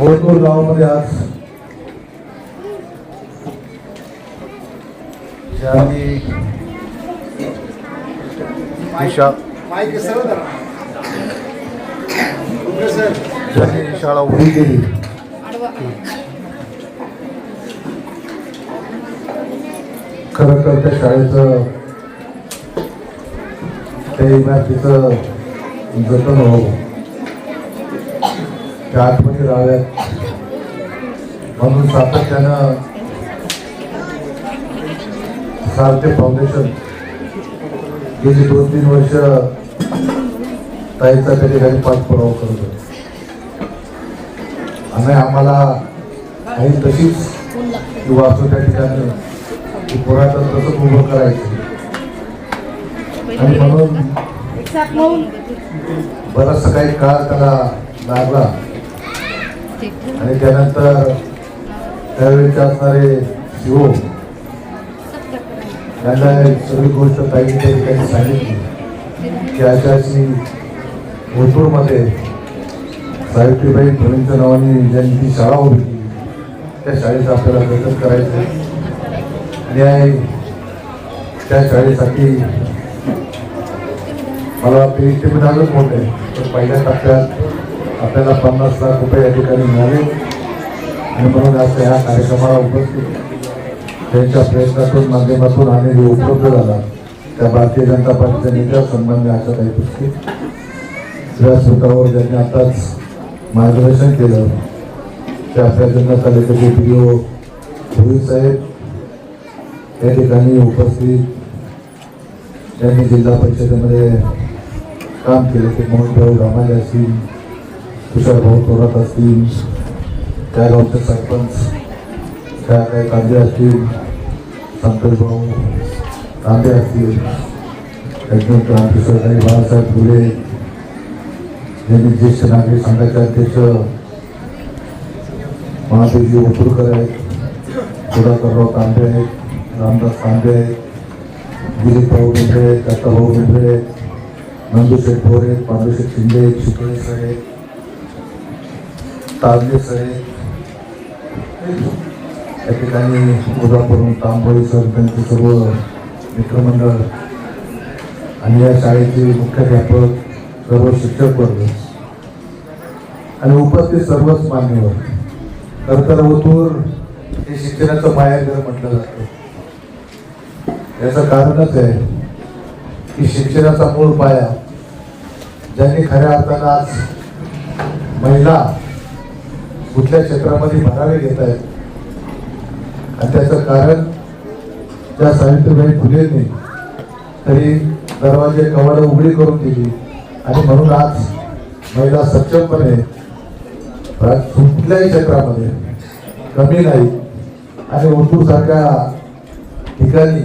ओळखूर गावामध्ये आज ज्यांनी शाळा उभी केली. खरं तर त्या शाळेचं त्या इमारतीचं जतन व्हावं त्या आठवणी राहाव्यात म्हणून सातत्यानं सारथे फाउंडेशन गेली दोन तीन वर्ष ताईचा त्या ठिकाणी पाठपुरावा करत होते. आणि आम्हाला काही तशीच ती वाचू त्या ठिकाणी पुरातन तसंच उभं करायचं. आणि म्हणून बराचसा काही काळ त्याला लागला. आणि त्यानंतर त्यावेळेचे असणारे शिव त्यांना सगळी गोष्ट ताईने त्या ठिकाणी सांगितली. की अशाशी ओतूरमध्ये सावित्रीबाई फुलेंच्या नावाने ज्यांनी ती शाळा होती त्या शाळेचं आपल्याला जतन करायचं. न्याय त्या शाळेसाठी मला पी एच डी मिळालंच आहे. तर पहिल्या टप्प्यात आपल्याला पन्नास लाख रुपये या ठिकाणी मिळाले. आणि म्हणून आज ह्या कार्यक्रमाला उपस्थित त्यांच्या प्रयत्नातून माध्यमातून आम्ही जे उपलब्ध झाला. त्या भारतीय जनता पार्टीच्या नेत्या सन्मान्य आशाताई पुस्तिक व्यासपीठावर ज्यांनी आताच मार्गदर्शन केलं ते आपल्या जन्नत तालुक्याचे पी ओ भोई साहेब या ठिकाणी उपस्थित त्यांनी जिल्हा परिषदेमध्ये काम केले. ते मोहनभाऊ रामाले असतील तुषार भाऊ थोरात असतील त्या गावचे सरपंच त्या काही कांदे असतील संतोष भाऊ कांदे असतील एकदम क्रांती सरकारी बाळासाहेब फुले यांनी ज्येष्ठ नागरिक संघाचे अध्यक्ष महादेवजी उतरकर आहेत सुधाकरराव तांबे आहेत रामदास तांबे आहेत दिलीप भाऊ बेंद्रे आहेत दत्ता भाऊ बेंद्रे आहेत नंदूशेठ भोर आहेत पांडुशेठ शिंदे आहेत शितळे आहेत ताजले सर आहेत या ठिकाणी उदापूरून तांबोळी सर त्यांचे सर्व मित्रमंडळ आणि या शाळेचे मुख्याध्यापक सर्व शिक्षक वर्ग आणि उपस्थित सर्वच मान्यवर. खरं तर ओतूर हे शिक्षणाचं माहेरघर म्हटलं जातं. याचं कारणच आहे की शिक्षणाचा मूळ पाया ज्यांनी खऱ्या अर्थानं आज महिला कुठल्या क्षेत्रामध्ये भरावे घेत आहेत? आणि त्याचं कारण ज्या सावित्रीबाई फुलेंनी तरी दरवाजे कवाडं उघडी करून दिली. आणि म्हणून आज महिला सक्षमपणे कुठल्याही क्षेत्रामध्ये कमी नाही. आणि ओतूर ठिकाणी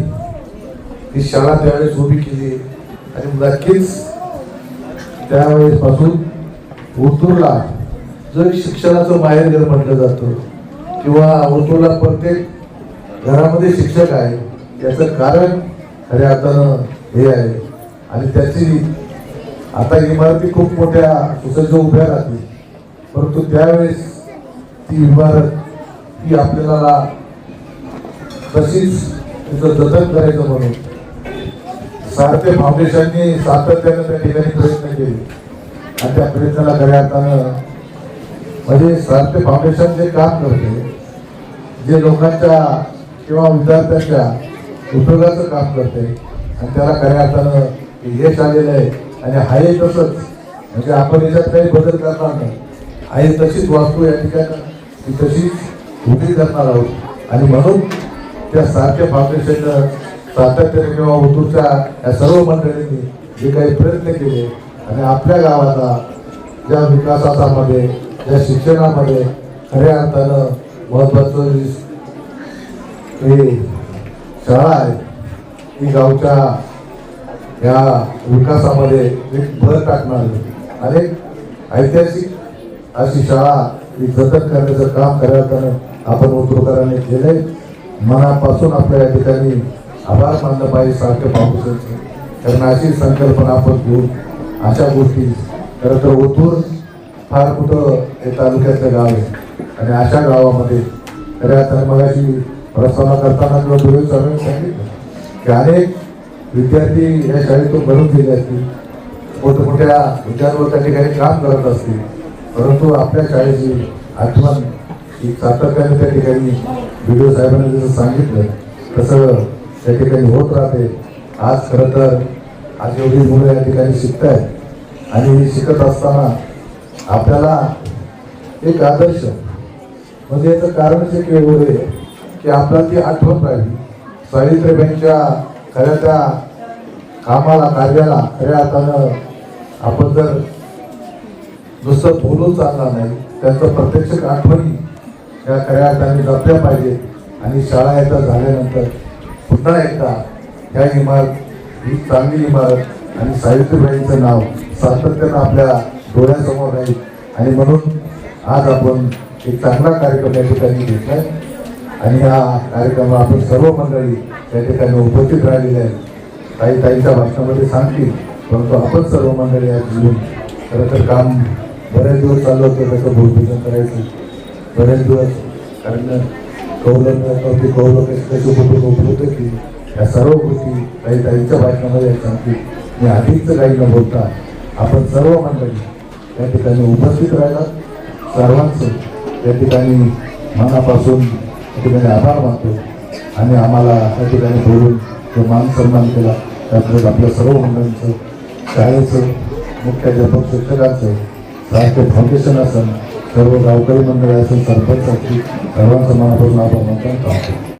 ही शाळा त्यावेळेस उभी केली. आणि नक्कीच त्यावेळेसपासून ओतूरला जर शिक्षणाचं माहेरघर म्हटलं जातं किंवा ओतूरला प्रत्येक घरामध्ये शिक्षक आहे याचं कारण खऱ्या अर्थानं हे आहे. आणि त्याची आता इमारती खूप मोठ्या सुसज्ज उभ्या राहते परंतु त्यावेळेस ती इमारत ही आपल्याला तशीच तिचं जतन करायचं म्हणून सारथे फाउंडेशननी सातत्यानं त्या ठिकाणी प्रयत्न केले. आणि त्या प्रयत्नाला खऱ्या अर्थानं म्हणजे सारथे फाउंडेशन जे काम करते जे लोकांच्या किंवा विद्यार्थ्यांच्या उद्योगाचं काम करते आणि त्याला खऱ्या अर्थानं यश आलेलं आहे. आणि आहे तसंच म्हणजे आपण याच्यात काही बदल करणार नाही. आहे तशीच वास्तू या ठिकाणी ती तशीच उभी करणार आहोत. आणि म्हणून त्या सारख्या फाउंडेशननं सातत्याने किंवा उतूरच्या या सर्व मंडळींनी जे काही प्रयत्न केले आणि आपल्या गावाला ज्या विकासामध्ये या शिक्षणामध्ये खऱ्या अर्थानं महत्वाचं हे शाळा आहे ही गावच्या या विकासामध्ये एक भर टाकणार अनेक ऐतिहासिक अशी शाळा ही जतन करण्याचं काम खऱ्या अर्थानं आपण उत्तृकाराने केलं आहे मनापासून आपल्या या ठिकाणी आभार मानलं पाहिजे सारख्या शकते. कारण अशी संकल्पना आपण घेऊन अशा गोष्टी खरं तर ओतून फार कुठं हे तालुक्यातलं गाव आहे. आणि अशा गावामध्ये खऱ्या अर्थाने मगाशी प्रस्तावना करताना किंवा पूर्वी सर्वांनी सांगितलं. की अनेक विद्यार्थी या शाळेतून भरून गेले असतील. मोठमोठ्या विद्यार्थ्यांवर त्या ठिकाणी काम करत असतील. परंतु आपल्या शाळेची आठवण ही सातत्याने त्या ठिकाणी व्हिडिओ साहेबांनी जसं सांगितलं तसं त्या ठिकाणी होत राहते. आज खरं तर आज एवढी मुलं या ठिकाणी शिकत आहेत आणि शिकत असताना आपल्याला एक आदर्श म्हणजे याचं कारणच एक एवढं आहे की आपल्याला ती आठवण राहिली. सावित्रीबाईंच्या खऱ्या त्या कामाला कार्याला खऱ्या अर्थानं आपण जर नुसतं बोलून चालणार नाही त्यांचं प्रत्यक्ष आठवणी या खऱ्या अर्थाने जपल्या पाहिजे. आणि शाळा एकदा झाल्यानंतर पुन्हा एकदा ह्या इमारत ही चांगली इमारत आणि सावित्रीबाईंचं नाव सातत्यानं आपल्या डोळ्यासमोर राहील आणि म्हणून आज आपण एक चांगला कार्यक्रम या ठिकाणी आहे आणि हा कार्यक्रम आपण सर्व मंडळी त्या ठिकाणी उपस्थित राहिलेले आहेत. काही ताईंच्या भाषणामध्ये सांगतील परंतु आपण सर्व मंडळी आज घेऊन खरं तर काम बरेच दिवस चाललं होतं त्याचं भूमिपूजन करायचं. बरेच दिवस कारण कौलं कौलक कौलं कशी उपलब्ध की या सर्व गोष्टी काही ताईंच्या भाषणामध्ये सांगतील. मी अधिकच काही न बोलता आपण सर्व मंडळी त्या ठिकाणी उपस्थित राहिला सर्वांचं. त्या ठिकाणी मनापासून त्या ठिकाणी आभार मानतो आणि आम्हाला त्या ठिकाणी बोलून जो मान सन्मान केला त्याबद्दल आपल्या सर्व मंडळींचं शाळेचं मुख्याध्यापक शिक्षकांचं साहित्य फाउंडेशन असेल सर्व गावकरी मंडळ असेल सरपंच असतील सर्वांचं मनापासून आभार मानतो आणि